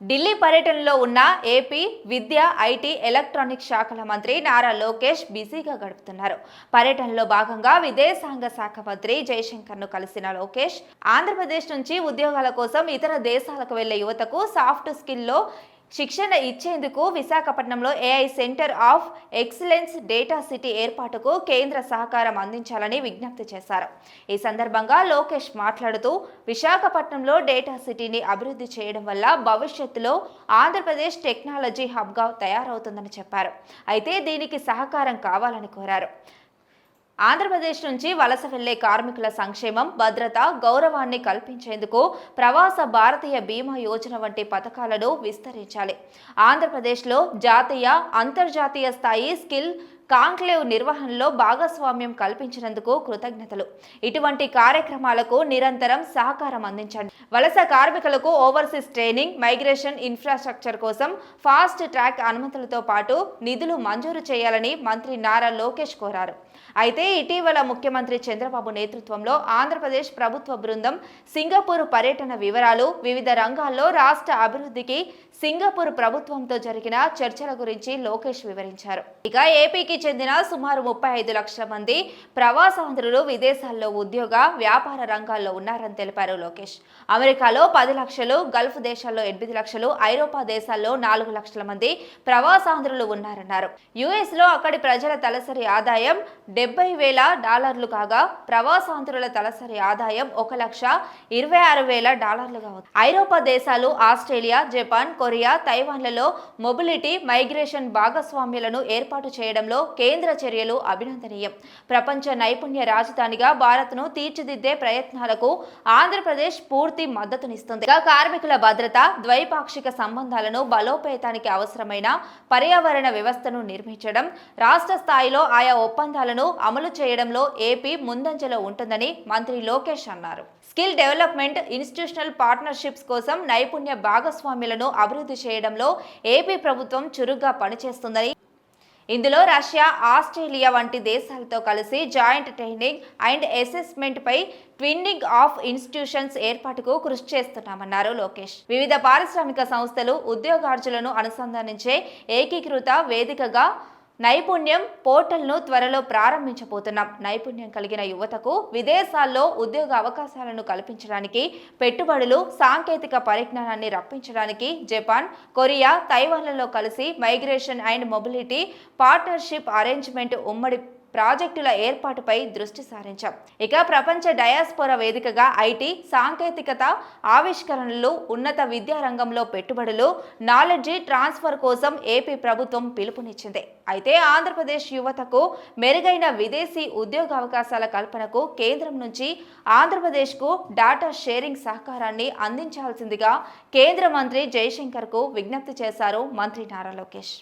ఢిల్లీ పర్యటనలో ఉన్న AP Vidya IT electronic శాఖల మంత్రి నారా లోకేష్ బిజీగా గడుపుతున్నారు. పర్యటనలో భాగంగా విదేశాంగ శాఖ మంత్రి జయశంకర్ను కలిసిన లోకేష్ ఆంధ్రప్రదేశ్ నుంచి ఉద్యోగాల కోసం ఇతర దేశాలకు వెళ్ళే యువతకు సాఫ్ట్ స్కిల్లో శిక్షణ ఇచ్చేందుకు విశాఖపట్నంలో AI center of excellence data city ఏర్పాటుకు కేంద్ర సహకారం అందించాలని విజ్ఞప్తి చేశారు. ఈ సందర్భంగా లోకేష్ మాట్లాడుతూ విశాఖపట్నంలో డేటా సిటీని అభివృద్ధి చేయడం వల్ల భవిష్యత్తులో ఆంధ్రప్రదేశ్ టెక్నాలజీ హబ్గా తయారవుతుందని చెప్పారు. అయితే దీనికి సహకారం కావాలని కోరారు. ఆంధ్రప్రదేశ్ నుంచి వలస వెళ్ళే కార్మికుల సంక్షేమం భద్రత గౌరవాన్ని కల్పించేందుకు ప్రవాస భారతీయ బీమా యోజన వంటి పథకాలను విస్తరించాలి. ఆంధ్రప్రదేశ్లో జాతీయ అంతర్జాతీయ స్థాయి స్కిల్ కాంక్లేవ్ నిర్వహణలో భాగస్వామ్యం కల్పించినందుకు కృతజ్ఞతలు. ఇటువంటి కార్యక్రమాలకు నిరంతరం సహకారం అందించండి. వలస కార్మికులకు ఓవర్సీస్ ట్రైనింగ్ మైగ్రేషన్ ఇన్ఫ్రాస్ట్రక్చర్ కోసం ఫాస్ట్ ట్రాక్ అనుమతులతో పాటు నిధులు మంజూరు చేయాలని మంత్రి నారా లోకేష్ కోరారు. అయితే ఇటీవల ముఖ్యమంత్రి చంద్రబాబు నేతృత్వంలో ఆంధ్రప్రదేశ్ ప్రభుత్వ బృందం సింగపూర్ పర్యటన వివరాలు వివిధ రంగాల్లో రాష్ట్ర అభివృద్ధికి సింగపూర్ ప్రభుత్వంతో జరిగిన చర్చల గురించి లోకేష్ వివరించారు. ఇక ఏపీకి చెందిన సుమారు ముప్పై ఐదు లక్షల మంది ప్రవాసాంధ్రులు విదేశాల్లో ఉద్యోగ వ్యాపార రంగాల్లో ఉన్నారని తెలిపారు లోకేష్. అమెరికాలో పది లక్షలు గల్ఫ్ దేశాల్లో ఎనిమిది లక్షలు ఐరోపా దేశాల్లో నాలుగు లక్షల మంది ప్రవాసాంధ్రులు ఉన్నారన్నారు. యుఎస్లో అక్కడి ప్రజల తలసరి ఆదాయం డెబ్బై వేల డాలర్లు కాగా ప్రవాసాంధ్రుల తలసరి ఆదాయం ఒక లక్ష ఇరవై ఆరు వేల డాలర్లుగా ఉంది. ఐరోపా దేశాలు ఆస్ట్రేలియా జపాన్ కొరియా తైవాన్లలో మొబిలిటీ మైగ్రేషన్ భాగస్వామ్యాలను ఏర్పాటు చేయడంలో కేంద్ర చర్యలు అభినందనీయం. ప్రపంచ నైపుణ్య రాజధానిగా భారత్ను తీర్చిదిద్దే ప్రయత్నాలకు ఆంధ్రప్రదేశ్ పూర్తి మద్దతునిస్తుంది. కార్మికుల భద్రత ద్వైపాక్షిక సంబంధాలను బలోపేతానికి అవసరమైన పర్యావరణ వ్యవస్థను నిర్మించడం రాష్ట్ర స్థాయిలో ఆయా ఒప్పందాలను అమలు చేయడంలో ఏపీ ముందంజలో ఉంటుందని మంత్రి లోకేష్ అన్నారు. స్కిల్ డెవలప్మెంట్ ఇన్స్టిట్యూషనల్ పార్ట్నర్షిప్స్ కోసం నైపుణ్య భాగస్వామ్యులను అభివృద్ధి చేయడంలో ఏపీ ప్రభుత్వం చురుగ్గా పనిచేస్తుందని ఇందులో రష్యా ఆస్ట్రేలియా వంటి దేశాలతో కలిసి జాయింట్ ట్రైనింగ్ అండ్ అసెస్మెంట్ పై ట్విన్నింగ్ ఆఫ్ ఇన్స్టిట్యూషన్స్ ఏర్పాటుకు కృషి చేస్తున్నామన్నారు లోకేష్. వివిధ పారిశ్రామిక సంస్థలు ఉద్యోగార్జులను అనుసంధానించే ఏకీకృత వేదికగా నైపుణ్యం పోర్టల్ను త్వరలో ప్రారంభించబోతున్నాం. నైపుణ్యం కలిగిన యువతకు విదేశాల్లో ఉద్యోగ అవకాశాలను కల్పించడానికి పెట్టుబడులు సాంకేతిక పరిజ్ఞానాన్ని రప్పించడానికి జపాన్ కొరియా తైవాన్లలో కలిసి migration and mobility partnership arrangement ఉమ్మడి ప్రాజెక్టుల ఏర్పాటుపై దృష్టి సారించాం. ఇక ప్రపంచ డయాస్పోరా వేదికగా ఐటీ సాంకేతికత ఆవిష్కరణలు ఉన్నత విద్యా రంగంలో పెట్టుబడులు నాలెడ్జి ట్రాన్స్ఫర్ కోసం ఏపీ ప్రభుత్వం పిలుపునిచ్చింది. అయితే ఆంధ్రప్రదేశ్ యువతకు మెరుగైన విదేశీ ఉద్యోగ అవకాశాల కల్పనకు కేంద్రం నుంచి ఆంధ్రప్రదేశ్కు డాటా షేరింగ్ సహకారాన్ని అందించాల్సిందిగా కేంద్ర మంత్రి జయశంకర్కు విజ్ఞప్తి చేశారు మంత్రి నారా లోకేష్.